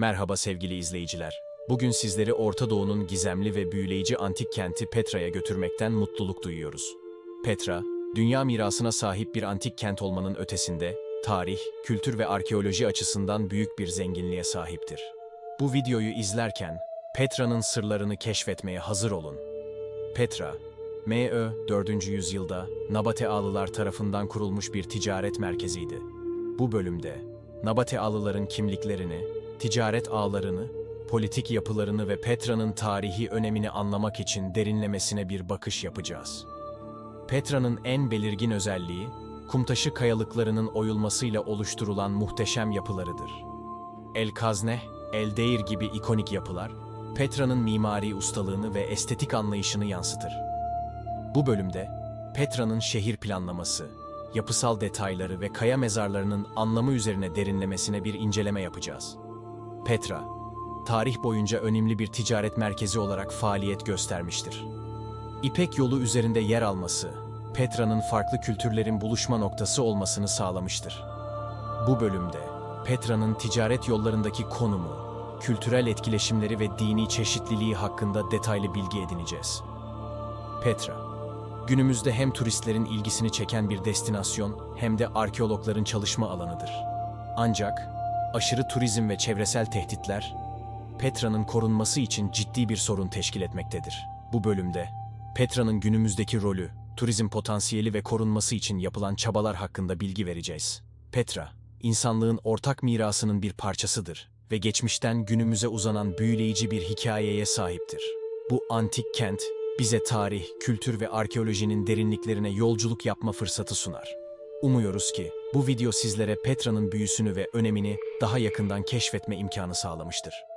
Merhaba sevgili izleyiciler. Bugün sizleri Orta Doğu'nun gizemli ve büyüleyici antik kenti Petra'ya götürmekten mutluluk duyuyoruz. Petra, dünya mirasına sahip bir antik kent olmanın ötesinde, tarih, kültür ve arkeoloji açısından büyük bir zenginliğe sahiptir. Bu videoyu izlerken, Petra'nın sırlarını keşfetmeye hazır olun. Petra, M.Ö. 4. yüzyılda Nabatealılar tarafından kurulmuş bir ticaret merkeziydi. Bu bölümde Nabatealıların kimliklerini, ticaret ağlarını, politik yapılarını ve Petra'nın tarihi önemini anlamak için derinlemesine bir bakış yapacağız. Petra'nın en belirgin özelliği, kumtaşı kayalıklarının oyulmasıyla oluşturulan muhteşem yapılarıdır. El Kazne, El Deir gibi ikonik yapılar, Petra'nın mimari ustalığını ve estetik anlayışını yansıtır. Bu bölümde Petra'nın şehir planlaması, yapısal detayları ve kaya mezarlarının anlamı üzerine derinlemesine bir inceleme yapacağız. Petra, tarih boyunca önemli bir ticaret merkezi olarak faaliyet göstermiştir. İpek yolu üzerinde yer alması, Petra'nın farklı kültürlerin buluşma noktası olmasını sağlamıştır. Bu bölümde Petra'nın ticaret yollarındaki konumu, kültürel etkileşimleri ve dini çeşitliliği hakkında detaylı bilgi edineceğiz. Petra, günümüzde hem turistlerin ilgisini çeken bir destinasyon hem de arkeologların çalışma alanıdır. Ancak aşırı turizm ve çevresel tehditler Petra'nın korunması için ciddi bir sorun teşkil etmektedir. Bu bölümde Petra'nın günümüzdeki rolü, turizm potansiyeli ve korunması için yapılan çabalar hakkında bilgi vereceğiz. Petra, insanlığın ortak mirasının bir parçasıdır ve geçmişten günümüze uzanan büyüleyici bir hikayeye sahiptir. Bu antik kent bize tarih, kültür ve arkeolojinin derinliklerine yolculuk yapma fırsatı sunar. Umuyoruz ki bu video sizlere Petra'nın büyüsünü ve önemini daha yakından keşfetme imkanı sağlamıştır.